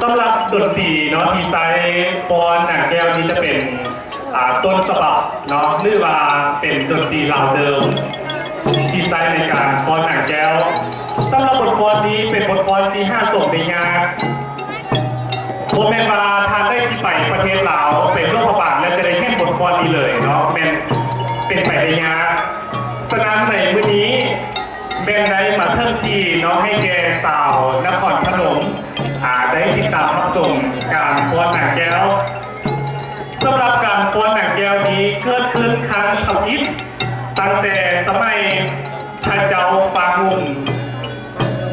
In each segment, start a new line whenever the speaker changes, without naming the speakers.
สำหรับดนตรีเนาะที่ใช้ปอนหนังแก้วนี้จะเป็นอ่าต้นฉบับเนาะหรือว่าเป็นดนตรีเหล่าเดิม ที่ใช้ในการฟ้อนหนังแก้ว สำหรับบทกลอนนี้เป็นบทกลอนที่ห้าส่งในงานผมแมนมาทานได้ที่ไปประเทศลาวเป็นโรคระบาดและจะได้แค่บทกลอนนี้เลยเนาะแมนเป็นไปในงานสนามในมื้อนี้แมนได้มาเพิ่มทีเนาะให้แกสาวนครพนมอาได้ติดตามรับชมการฟ้อนหนังแก้วสำหรับการฟ้อนหนังแก้วนี้เกิดขึ้นครั้งทวิตตั้งแต่สมัยพระเจ้าปางุม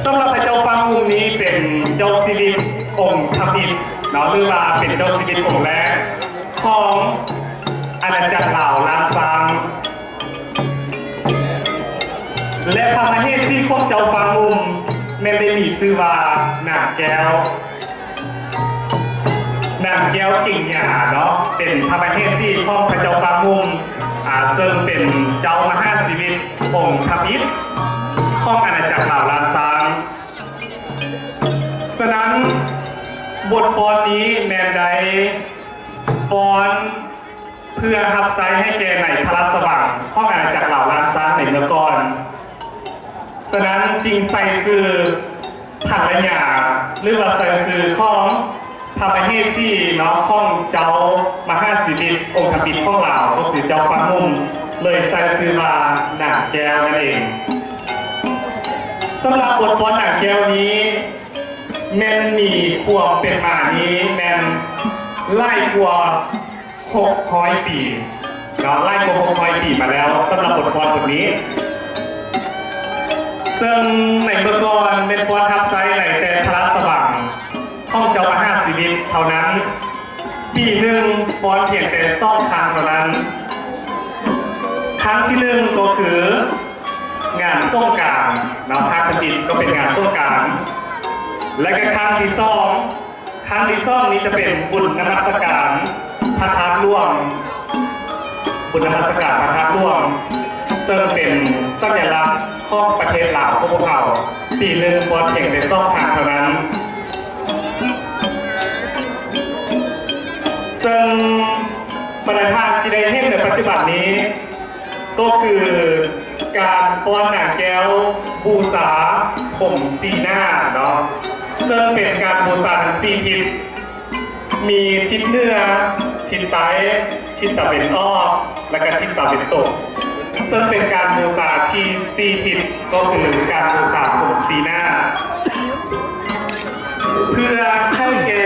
สำหรับเจ้าปางมุมนี้เป็นเจ้าสิริองค์ทวิตเนาะหรือว่าเป็นเจ้าสิริองค์แรกของอาณาจักรลาวลานซางและพระมเหสีของเจ้าปางมุมแม่นได้มีชื่อว่าหนาแก้วนางแก้วกิ่งหยาเนาะเป็นพระประเทศซี่ของพระเจ้าปางมุมอ่าซึ่งเป็นเจ้ามหาชีวิตองค์ทมิตรของอาณาจักรลาวลานซาง นั้นบทปอนนี้แมนไดปอนเพื่อทับไซให้แกในพระราชสว่างข้องอาณาจักรลาวลานซาในเมื่อก่อนฉะนั้นจริงใส่ซื้อผันละหยาหรือว่าใส่ซื้อของพระประเทศที่เนาะข้องเจ้ามาห้าศิริองค์ธบิตของเราก็คือเจ้าปังมุมเลยใส่ซื้อมาหนังแก้วนั่นเองสำหรับบทบอลหนังแก้วนี้ แมนมีควเป็นมานี้แมนไล่กว่า600ปีเนาะไล่กว่า600ปีมาแล้วสำหรับบทบอลบทนี้ ซึ่งในเมื่อก่อนเป็นพรทับไซไหลแต่พระสว่างห้องเจ้าอาหารชีวิตเท่านั้น ปีหนึ่งฟอนเพียงแต่ซ่องครั้งเท่านั้น ครั้งที่หนึ่งก็คืองานส่งการเนาะภาคดินก็เป็นงานส่งการ และก็ครั้งที่สองครั้งที่สองนี้จะเป็นบุญนมัสการพระธาตุร่วมบุญนมัสการพระธาตุร่วมซึ่งเป็นสัญลักษณ์ของประเทศลาวพวกเราปีหนึ่งบอลเพียงแต่ซ่องทางเท่านั้น ซึ่งประธานที่ได้เห็นในปัจจุบันนี้ ก็คือการป้อนหนังแก้วบูษาผมซีหน้าเนาะ ซึ่งเป็นการบูษาทั้งสี่ทิศมีทิศเหนือทิศใต้ทิศตะวันออกและก็ทิศตะวันตกซึ่งเป็นการบูชาที่สี่ทิศก็คือการบูชาผมสีหน้า เพื่อให้แก่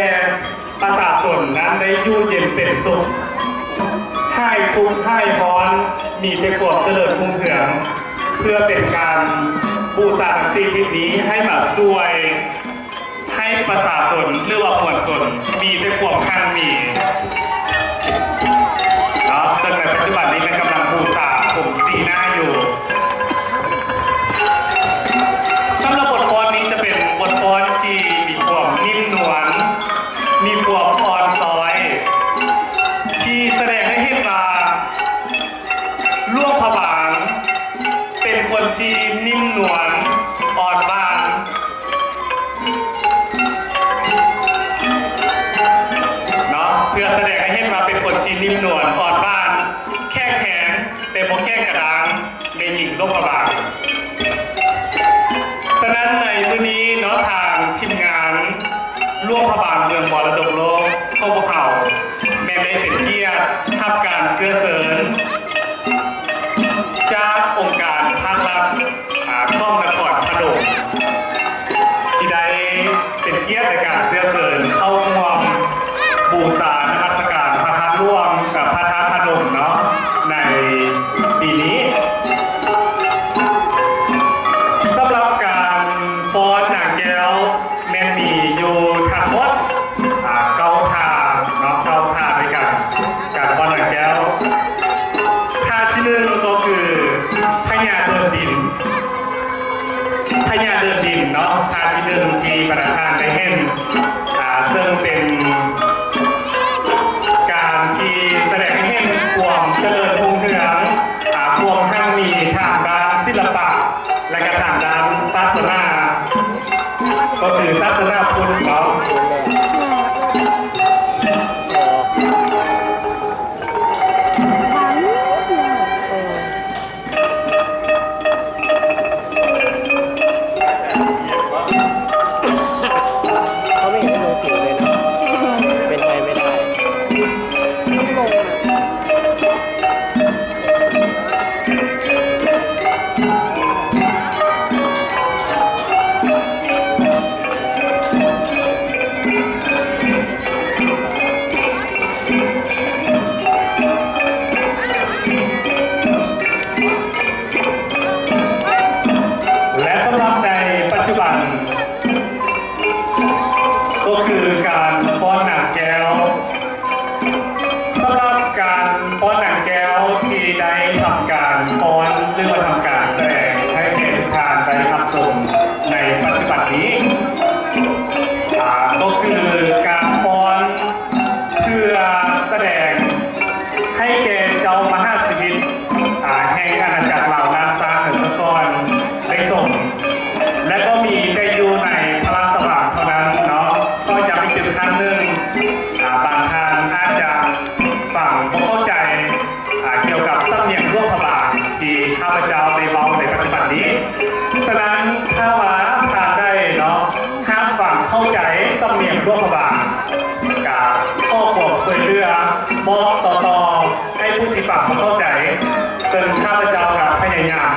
ประชาชนนั้นได้ยู่เย็นเป็นสุขให้ทุกให้พรมีแต่ควาเจริญรุ่งเรือง เพื่อเป็นการบูชาสี่ทิศนี้ให้มาช่วย ประสาสนหรือว่าปวดสนมีแต่ความข้างมีเนาะซึ่งในปัจจุบันนี้เป็นกำลังปูสาผมสีหน้าอยู่ เกียรติในการเสียเสริญ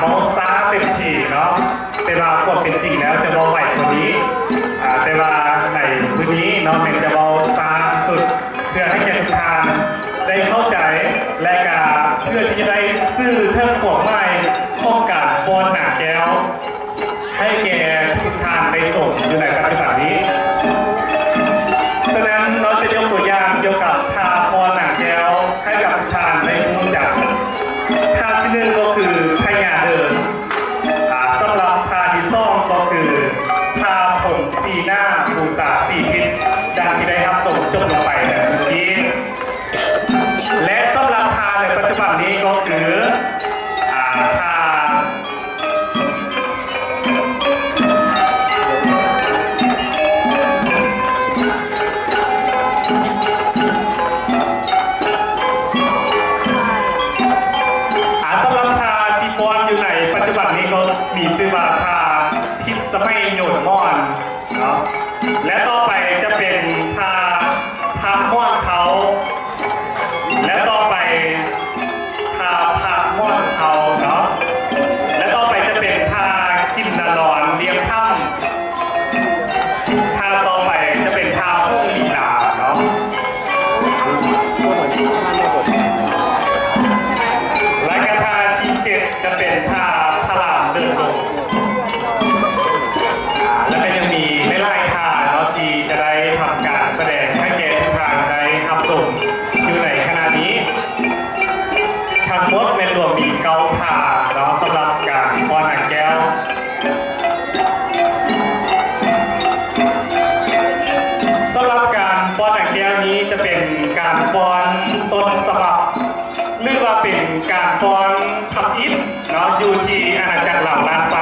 mossa 这么快的。 จะเป็นการฟ้อนต้นสมับหรือว่าเป็นการฟ้อนขับอิฟเนาะ
ยู่
ที่อาณาจักรหลังลานฟ้า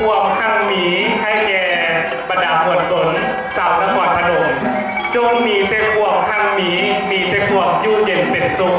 ควงข้างหมีให้แก่บระดาหมวดสนสาวนครพน
ม
จงมีแต่ควงข้างหมีมีแต่ควงยู่เย็นเป็นสุข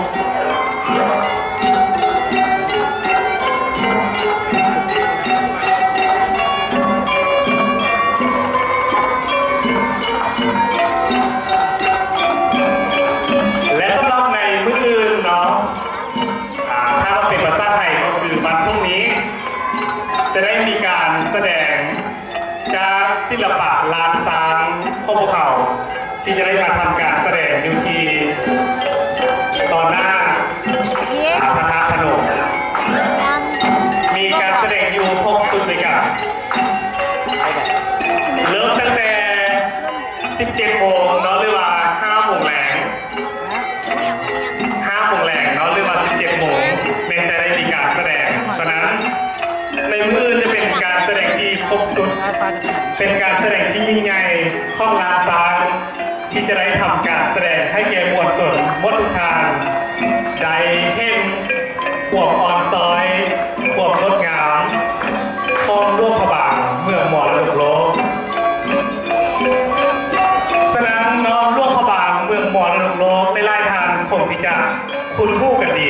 ครบสุด เป็นการแสดงที่ยิ่งใหญ่ข้องลาซางที่จะได้ทำการแสดงให้แก่หมวดส่วนมดทุกทางใดเข้มขวบอ่อนซอยขวบรดงามคลองร่วมพบางเมื่อหมอลกโลกสนามน้องร่วมพบางเมื่อหมอลกโลกในไล่ทางคงพิจารคุณผู้กันดี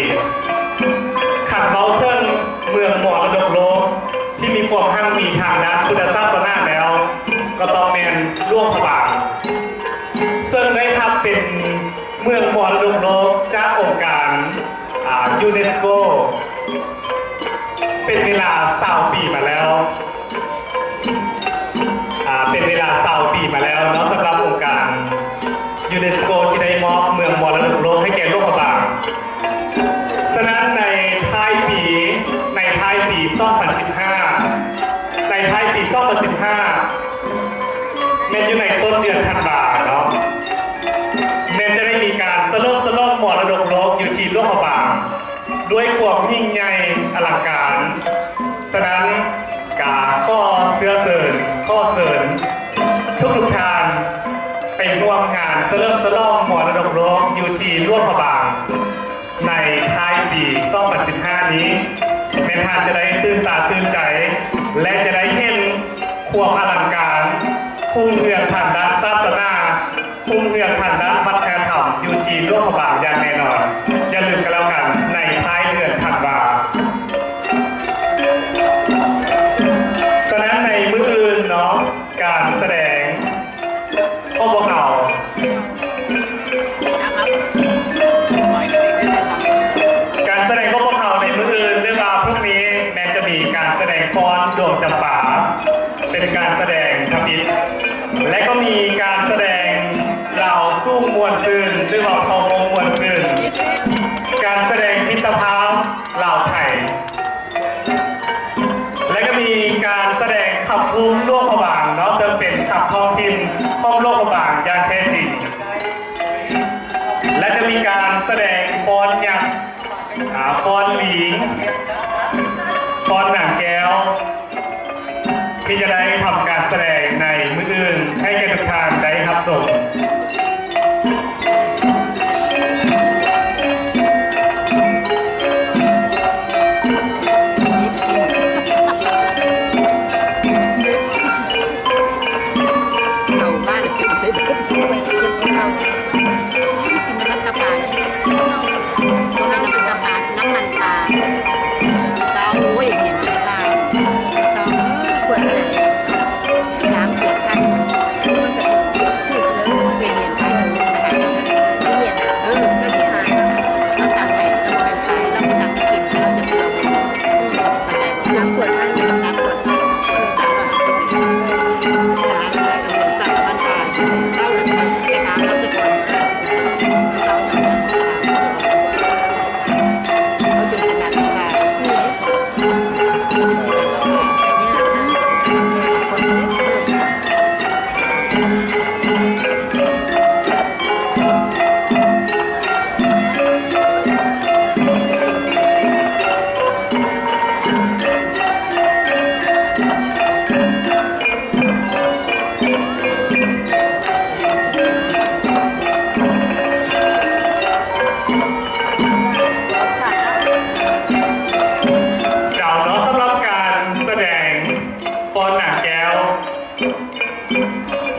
พุทธศาสนาแล้ว ก็ต้องแมนร่วมพระบาทซึ่งได้ทับเป็นเมืองมรดกโลกจากองค์การยูเนสโก ร่วงพบาง ในท้ายปี2015 นี้แม่ทานจะได้ตื่นตาตื่นใจ และจะได้เห็นความอลังการพุ่งเรืองผ่านด้านศาสนาพุ่งเรืองผ่านด้านวัฒนธรรมอยู่ที่ร่วง
พบางอย่างแน่น
อน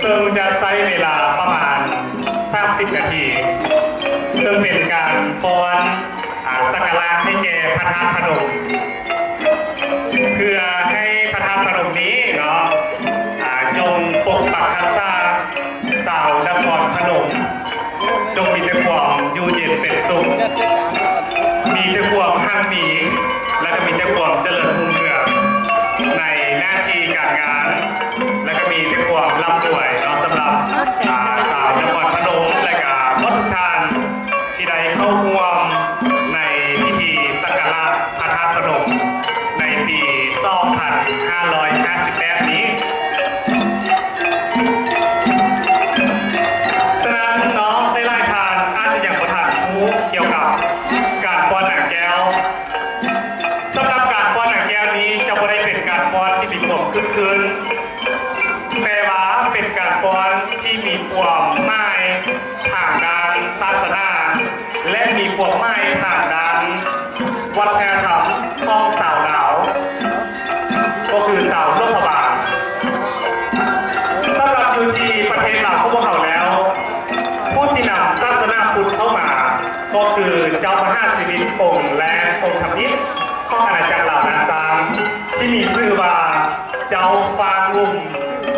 ซึ่งจะใช้เวลาประมาณ 30 นาที ซึ่งเป็นการป้อนสักการะให้แก่พระธาตุพนมเพื่อให้พระธาตุพนมนี้เนาะจงปกปักรักษาสาวนครพนมจงมีแต่ความอยู่เย็นเป็นสุขมีแต่ความข้างมีและก็มีแต่ความเจริญรุ่งเรือง หน้าที่การงาน แล้วก็มีเป็นห่วงรับด้วยเนาะสำหรับสาวจังหวัดพนมและก็มดทานที่ได้เข้าห่วง รมของสาวดาวก็คือสาวโลกบาลสำหรับยูทีประเทศลาวพวกเราแล้ว ผู้ที่นำศาสนาพุทธเข้ามา ก็คือเจ้ามหาสิริองค์และองค์ธรรมิตรของอาณาจักรเหล่านาซามที่มีชื่อว่าเจ้าฟางุม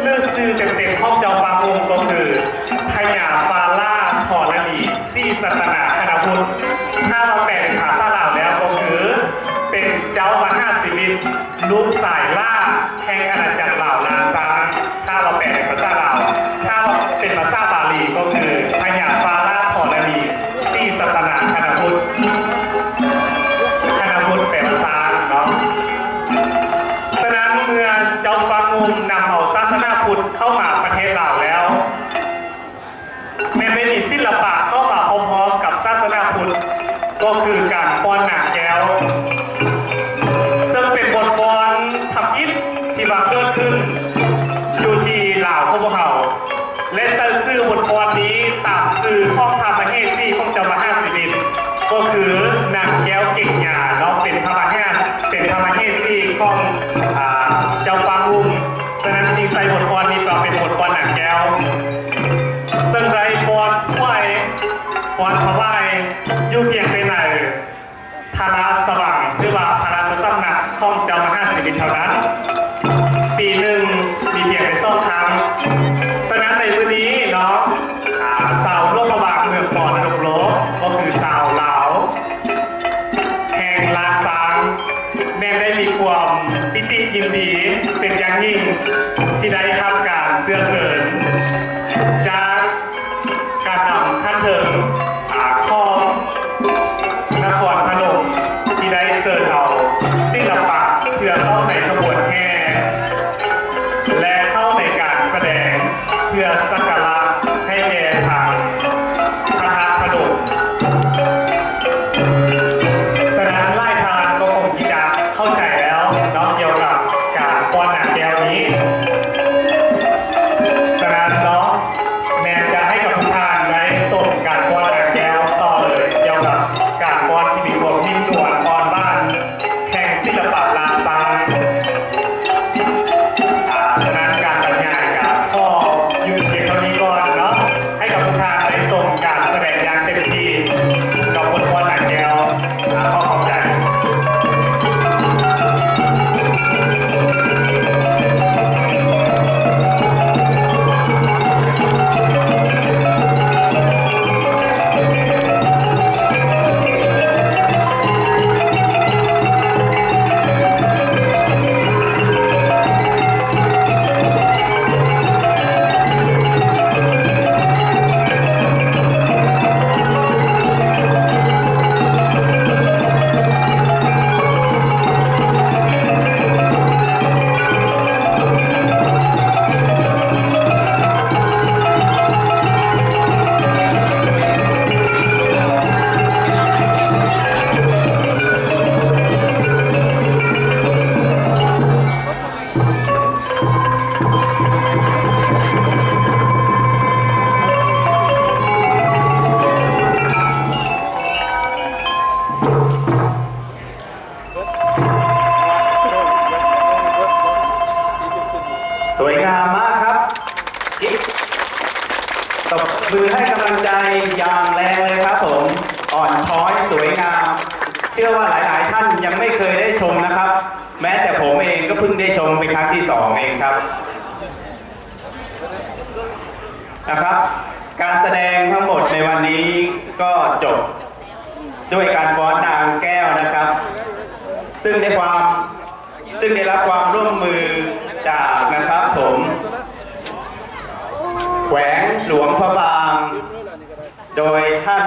หรือชื่อเต็มๆของเจ้าฟางุมก็คือพญาฟาล่าธรณีซีสตนาคณพุทธถ้าเราแปลเป็นภาษา เป็นเจ้ามหาสิริลูกสายล่าแห่งอาณาจักร เสิร์ชเอาสิ่งหลปะเพื่อเข้าใน บมือให้กำ
ลังใจอย่างแรงเลยครับผมอ่อนช้อยสวยงาม เชื่อว่าหลายๆท่านยังไม่เคยได้ชมนะครับ แม้แต่ผมเองก็เพิ่งได้ชมเป็นครั้งที่สองเองครับนะครับ การแสดงทั้งหมดในวันนี้ก็จบด้วยการฟ้อนนางแก้วนะครับ ซึ่งได้ความซึ่งได้รับความร่วมมือจากนะครับผม วงหลวงพระบาง โดยท่าน